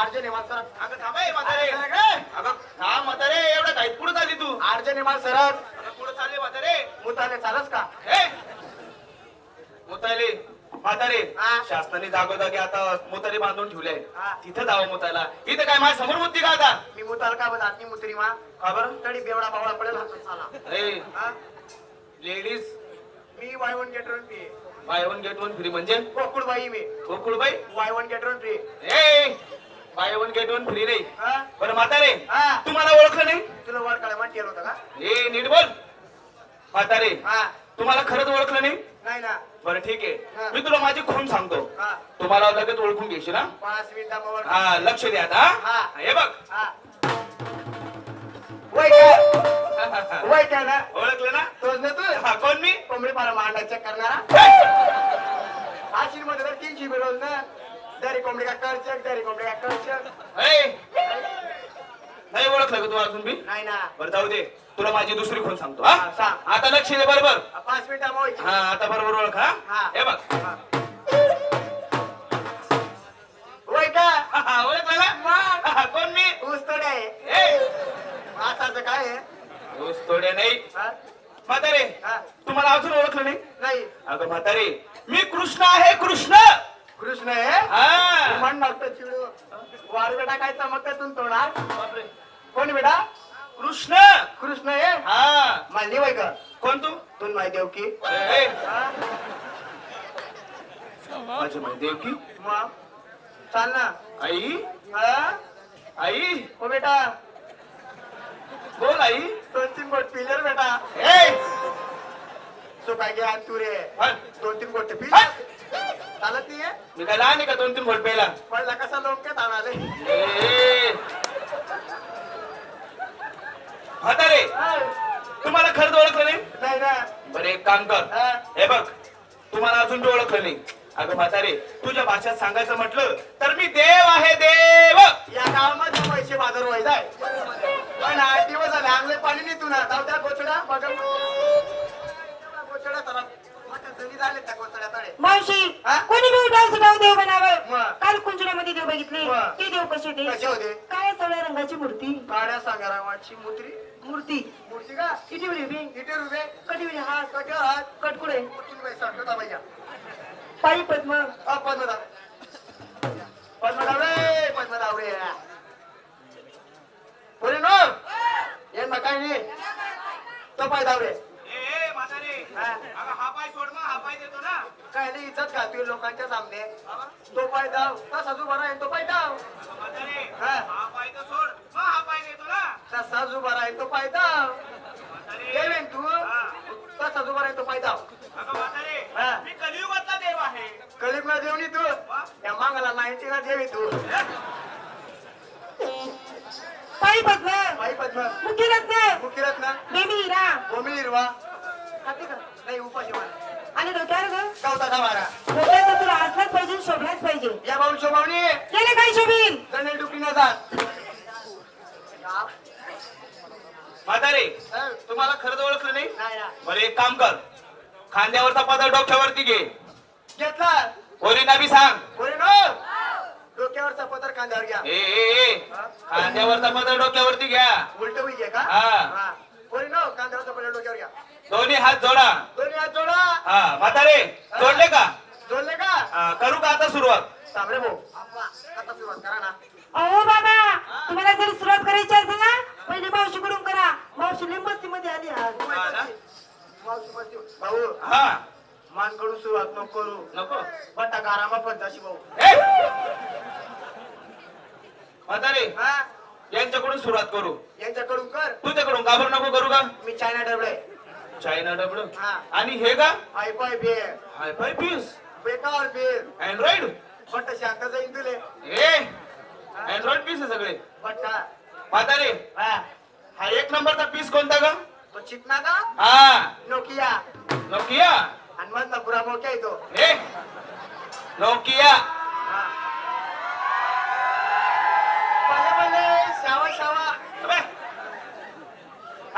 Arjun हेमाल sir. अगं थांब ए, म्हातारे. अरे, काय? अगं थांब म्हातारे एवढं काही पुढे चालली तू. अर्जन हेमाल सर अगं पुढे चालले म्हातारे. मुताले चालस का? मुताले. म्हातारे हा. शासनाने जागोजागी आता मुतारे बांधून ठेवले. हा. तिथं जावं मुतायला इथं काय माझ्यासमोर मुद्दी का आता? मी मुताल का बघ आतनी मुतरी मा. का बरं? तडी बेवडा बावळा पडेल हातून चाला ए हा? लेडीज. मी buy one get one free. Buy one get one free म्हणजे? गोकुळ बाई मी. Gokulbai? Buy one get one free. ए! Buy one get one free नाही. बरं म्हातारे हा. तुम्हाला ओळखलं नाही? तुला काय म्हणते होतं का? ए नीट बोल. म्हातारे हा. तुम्हाला खरंच ओळखलं नाही? नाही ना. बरं ठीक. आहे. मी तुला माझी खून सांगतो. तुम्हाला लगेच ओळखून घेशील ना पाच मिनिटावर हा लक्ष द्या आता हा. बघ. वय काय वय काय ना? ओळखलं ना? तोच ना तू? हा कोण मी? कोंबडी पारा मांडा चेक करणारा आशीरमध्ये तर तीनशे रोज ना? दरी कोंबडी का कर चेक दरी कोंबडी का कर चेक ए, नाही ओळखलं का तू अजून मी नाही ना. बरं जाऊ दे. तुला माझी दुसरी खून सांगतो हा, हा? सांग. आता लक्ष दे बरोबर पाच मिनिटा हा आता बरोबर ओळख हा? हा. हे बघ. का हा, हा, ओळखलं ना. हा, कोण मी? ऊस तोडे. आहे ए आताचं काय आहे? ऊस तोडे नाही. हा? म्हातारे हा? तुम्हाला अजून ओळखलं नाही? नाही. अगं म्हातारे मी कृष्ण आहे कृष्ण! आहे म्हण डॉक्टर चिडू. वार बेटा काय चमकतून बापरे. कोण बेटा कृष्ण. कृष्ण आहे. हा. मालनी वय का? कोण तू? तू माहिती देव की ए, हा? माझी माहिती देव की मग चाल ना. आई. हा? आई. हो बेटा. बोल आई. दोन तीन गोट पिलर बेटा. ए. सो काय घ्या तू रे. दोन तीन गोट पिल. हट. चालत नाहीये मी काय लहान आहे का दोन तीन घोट प्यायला? पडला कसा लोक आणाले म्हातारे तुम्हाला खरंच ओळखलं नाही? नाही ना बरं एक काम कर. हा? हे बघ तुम्हाला अजून बी ओळखलं नाही. अगं म्हातारे तुझ्या भाषेत सांगायचं म्हटलं तर मी देव आहे देव! या गावामध्ये पैसे बाजार व्हायचाय पण आठ दिवस झाले आंगले पाणी नाही तुला जाऊ त्या गोचडा. बघा. गोचडा त्याला झाले त्या मावशी हा? कोणी बी उठाव सुटाव देव बनावं? मग. काल कुंजण्यामध्ये देव बघितले. मग. ते देव कसे कसे होते? होते काय सगळ्या रंगाची मूर्ती. काड्या सांगारावाची मुत्री मूर्ती? मूर्ती. का? किती वेळी उभी. किती रुपये कधी वेळी हात कट्यावर हात. कटकुडे कुठून पैसा आठवता भैया पायी पद्म. अ, पद्मनाभ. पद्मनाभ रे पद्मनाभ रे. बोले नो? ये मग काय नाही. तो पाय धाव रे ए म्हातारे हा? अगं हा पाय सोड मग हा पाय देतो ना. काय नाही इज्जत घालतोय लोकांच्या सामने. तो पाय धाव तसा बरा आहे तो पाय म्हातारे हा? हा तर सोड. मग हा पाय देतो ना. तसा जो बरा आहे तो पाय धाव म्हातारे. देवेन तू. हा. तसा बरा आहे तो पाय धाव अगं म्हातारे हा. मी कलियुगातला देव आहे. देवनी तू. या मागाला नाईन्टीला देवी तू. पायी पद्म पायी पद्म मुखी रत्न. मुखीरत्न बेबी हिरा भूमी हिरवा. खाते का नाही उपाशी मार. आणि डोक्यावर ग? गवताचा वारा. डोक्यात तर तुला असलाच पाहिजे शोभलाच पाहिजे. या भाऊ शोभावणी. गेले काय शोभीन? जणेल डुकरीनं जात. म्हातारे तुम्हाला खरंच ओळखलं नाही? नाही ना. बरं एक काम कर. खांद्यावरचा पदर डोक्यावरती घे. घेतला. पोरींना बी सांग. बोले नो. डोक्यावरचा पदर कांद्यावर घ्या. ए ए ए. खांद्यावरचा पदर डोक्यावरती घ्या. उलट होई का? हा. बोले नो कांद्यावरचा पदर डोक्यावर घ्या. दोन्ही हात जोडा. दोन्ही हात जोडा. हा म्हातारे जोडले का? जोडले का? हा, करू का आता सुरुवात? भाऊ. आता सुरुवात करा ना. अहो बाबा तुम्हाला जर सुरुवात करायची असेल ना पहिले मावशीकडून करा. मावशी लिंबस्ती मध्ये आली. आज हा ना? मावशी मावशी. भाऊ हा. मानकडून सुरुवात नको करू. नको? बट्टा गारामा पंचाशी भाऊ. ए! म्हातारे हा? यांच्याकडून सुरुवात करू. यांच्याकडून कर. तुझ्याकडून घाबर नको करू का? मी चायना डबळे चायना डबड हा. आणि हे का? हाय पाय बे हाय फाय पीस बेकार बेर अँड्रॉइड बट्टा शांत जाईन तुले. ए अँड्रॉइड पीस आहे सगळे. म्हातारे हा. हा. एक नंबरचा पीस कोणता का? तो चिकना का? हा. नोकिया नोकिया मधला पुरा मोक्या येतो ए नोकिया पहिले पहिले शावा शावा. अबे.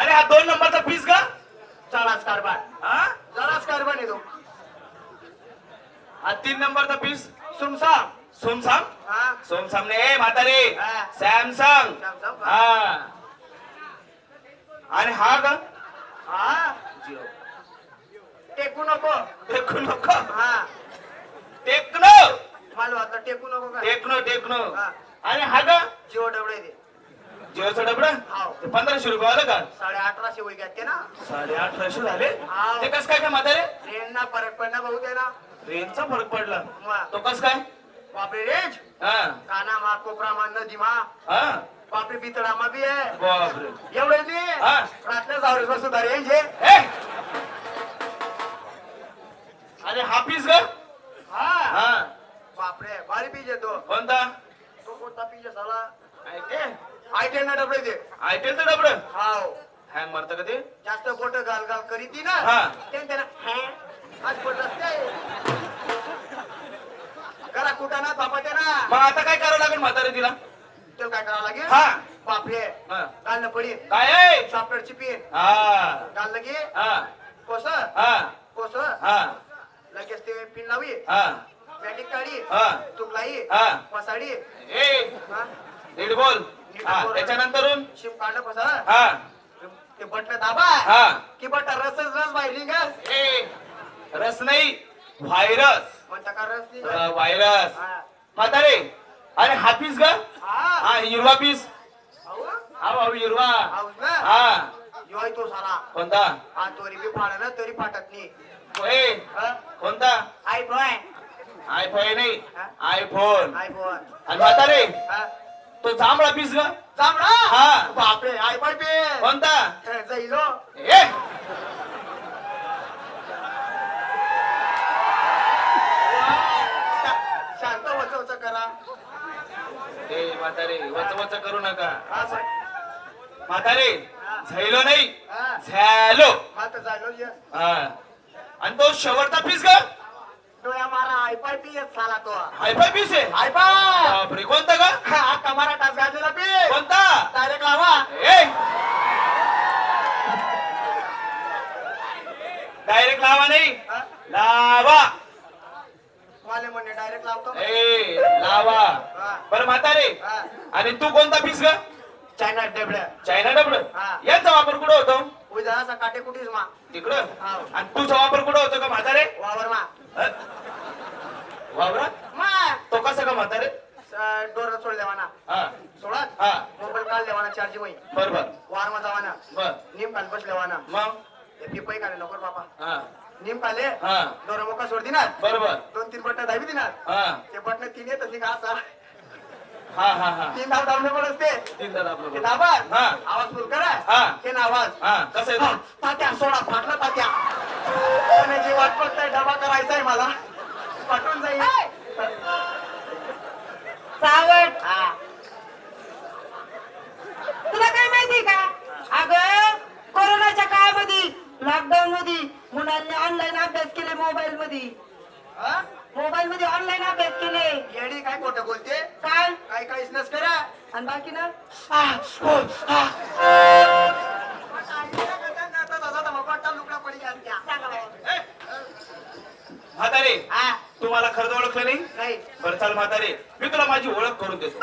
अरे हा दोन नंबरचा पीस का? चढाच कारभार. हा? जराच कारभार येतो हा तीन नंबरचा पीस सुमसाम सोमसाम हा. सोम सामने ए म्हातारे. हा. सॅमसंग. का? हा. आणि हा ग? हा. जिओ. टेकू नको. टेक्नो नको? हा. टेक्नो! मला वाटलं टेकू नको का? Techno techno. हा. आणि हा ग? जिओ डबडे दे. जिओचं डबडं ते पंधराशे रुपये आलं का? साडे अठराशे होई ते ना. साडे अठराशे झाले? हाव. ते कस काय काय म्हातारे? ट्रेन फरक पडला भाऊ ते ना रेंजचा फरक पडला. वा. तो कस काय? बापरे रेंज. हा. काना मा कोपरा मा नदी मा. हा. बापरे बितडा मा बी आहे. बापरे. एवढे बी? हा. रात्र जावरे सुद्धा रेंज आहे. ए! आणि हा पीस ग. हा. हा. बापरे भारी पीज येतो कोणता? तो कोणता पीज आहे साला? आयटे आयटेल ना डबडे दे. आयटेलचं डबड? हाव. हँग मारतं का ते? जास्त बोट गाल गाल करीती ना. हा. ते त्याला हॅ आज बोट असते. करा कुठं ना थापाटे ना मग आता काय करावं लागेल म्हातारे तिला? तो काय करावं लागेल? हा. बापरे हा. घालणं पडीन. काय आहे? चॉकलेटची पिन हा. घाललं की हा. कोस? हा. कोस? हा. लगेच ते पिन लावी. हा. बॅटिंग काढी. हा. तुकलाई हा. पसाडी ए. हा? नीट बोल. हा. त्याच्यानंतरून? शिम काढलं पसा हा. ते बटन दाबा. हा. की बटन रसच रस बाहेर ए रस नाही व्हायरस. का रस व्हायरस. हा. म्हातारे आणि हा पीस ग. हा. हा हिरवा पीस. अहो, हा भाऊ हिरवा. हाऊस ना हा. योय तो सारा. कोणता? हा तोरी बी फाड ना तरी फाटत नाही. ए हा? कोणता? आय बॉय आयफोन नाही हा? आयफोन. आय बॉय आणि म्हातारे हा? तो जांभळा पीस ग. जांभळा? हा. बापरे आय बॉय बे कोणता? जाईलो ए शा- शांत वच वच करा. ए म्हातारे वच वच करू नका. हा सर म्हातारे झैलो नाही. हा. झॅलो तर जायलो ये. हा. आणि तो शेवटचा पीस ग. डोळ्या मारा आय पाय पी येत साला तो. पीस आहे? आय पाय बापरे कोणता ग? हा घातलेला पी. कोणता? डायरेक्ट लावा. ए. डायरेक्ट लावा नाही. हा? लावा. वाले म्हणणे डायरेक्ट लावतो. ए लावा. हा. बरं म्हातारे. हा. आणि तू कोणता पीस ग? चायना डेबड्या चायना डबड हा. यांचा वापर कुठं होतो? उद्या असा काटे कुठेच मा. तिकडं? हा. आणि तुझा वापर कुठं होतो का म्हातारे? वावर मा. अ? वावरात? मा. तो कसा का म्हातारे? डोर सोड देवाना. हा. सोडत हा. मोबाईल काढ देवाना चार्जिंग होई बर बर. वार मा जावाना. बर. निम काल बस लेवाना मग? पिपई काढे नको रे बापा. हा. निम काले हा. डोर मोका सोड दिनार बर बर. दोन तीन बटन दाबी दिनार हा. ते बटन तीन येत असली का असा? हा हा हा. तीन दाब दाबले पण असते. तीन दादा ते आपलं दाबात. हा. आवाज फुल करा. हा. ते ना आवाज हा कसं आहे तो? तात्या सोडा फाटला तात्या कोणाची वाट बघताय डबा करायचा आहे मला. पाठवून जाईल. सावट. हा. तुला काय माहिती का? अगं कोरोनाच्या काळामध्ये लॉकडाऊन मध्ये मुलांनी ऑनलाईन अभ्यास केले मोबाईल मध्ये हा? मोबाईल मध्ये ऑनलाईन अभ्यास केले येडी काय खोटं बोलते काय काय काहीच नस करा आणि बाकी ना हो. म्हातारे हा, तू मला खरं ओळखलं नाही नाही बरं चाल म्हातारे मी तुला माझी ओळख करून देतो.